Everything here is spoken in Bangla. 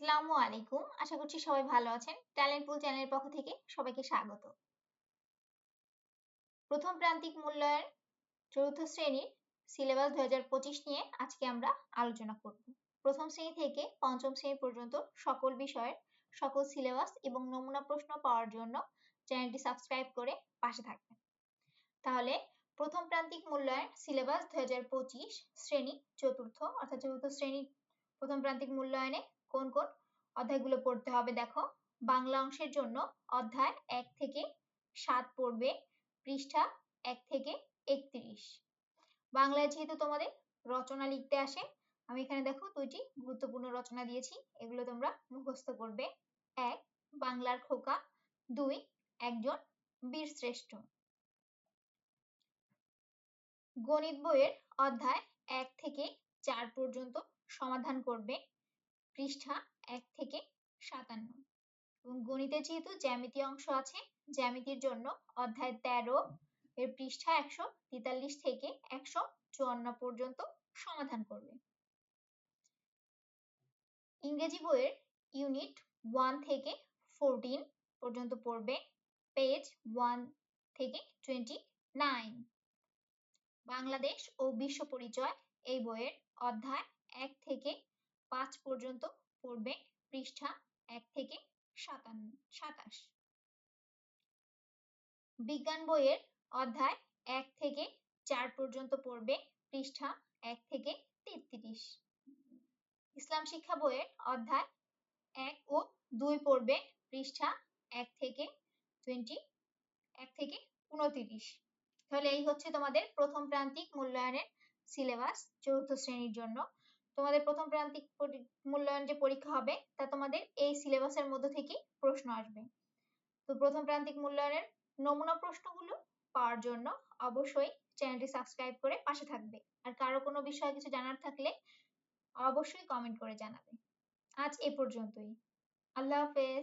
আসসালামু আলাইকুম। আশা করছি সবাই ভালো আছেন। ট্যালেন্ট পুল চ্যানেলের পক্ষ থেকে সবাইকে স্বাগত। প্রথম প্রান্তিক মূল্যায়ন চতুর্থ শ্রেণির সিলেবাস দু নিয়ে আজকে আমরা আলোচনা করব। প্রথম শ্রেণি থেকে পঞ্চম শ্রেণি পর্যন্ত সকল বিষয়ের সকল সিলেবাস এবং নমুনা প্রশ্ন পাওয়ার জন্য চ্যানেলটি সাবস্ক্রাইব করে পাশে থাকবেন। তাহলে প্রথম প্রান্তিক মূল্যায়ন সিলেবাস দুই হাজার পঁচিশ শ্রেণি চতুর্থ অর্থাৎ চতুর্থ শ্রেণির প্রথম প্রান্তিক মূল্যায়নে কোন কোন অধ্যায়গুলো পড়তে হবে দেখো। বাংলা অংশের জন্য অধ্যায় এক থেকে সাত পড়বে, পৃষ্ঠা এক থেকে একত্রিশ। বাংলায় যেহেতু তোমাদের রচনা লিখতে আসে, আমি এখানে দেখো দুইটি গুরুত্বপূর্ণ রচনা দিয়েছি, এগুলো তোমরা মুখস্থ করবে। এক, বাংলার খোকা। দুই, একজন বীর শ্রেষ্ঠ গণিত বইয়ের অধ্যায় এক থেকে চার পর্যন্ত সমাধান করবে। পৃষ্ঠা এক থেকে সাতান্ন। এবং গণিতে যেহেতু জ্যামিতি অংশ আছে, জ্যামিতির জন্য অধ্যায় তেরো এর পৃষ্ঠা একশো তেতাল্লিশ থেকে একশো চুয়ান্ন পর্যন্ত সমাধান করবে। ইংরেজি বইয়ের ইউনিট ওয়ান থেকে ফোরটিন পর্যন্ত পড়বে পেজ ওয়ান থেকে টোয়েন্টি নাইন বাংলাদেশ ও বিশ্ব পরিচয় এই বইয়ের অধ্যায় এক থেকে পাঁচ পর্যন্ত পড়বে পৃষ্ঠা এক থেকে সাতান্ন, সাতাশ। বিজ্ঞান বইয়ের অধ্যায় এক থেকে চার পর্যন্ত পড়বে পৃষ্ঠা এক থেকে তেত্রিশ। ইসলাম শিক্ষা বইয়ের অধ্যায় এক ও দুই পড়বে পৃষ্ঠা এক থেকে টোয়েন্টি, এক থেকে উনতিরিশ তাহলে এই হচ্ছে তোমাদের প্রথম প্রান্তিক মূল্যায়নের সিলেবাস চতুর্থ শ্রেণির জন্য। তোমাদের প্রথম প্রান্তিক মূল্যায়ন যে পরীক্ষা হবে, তা তোমাদের এই সিলেবাসের মধ্যে থেকে প্রশ্ন আসবে। তো প্রথম প্রান্তিক মূল্যায়নের নমুনা প্রশ্নগুলো পাওয়ার জন্য অবশ্যই চ্যানেলটি সাবস্ক্রাইব করে পাশে থাকবে। আর কারও কোনো বিষয়ে কিছু জানার থাকলে অবশ্যই কমেন্ট করে জানাবে। আজ এ পর্যন্তই। আল্লাহ হাফেজ।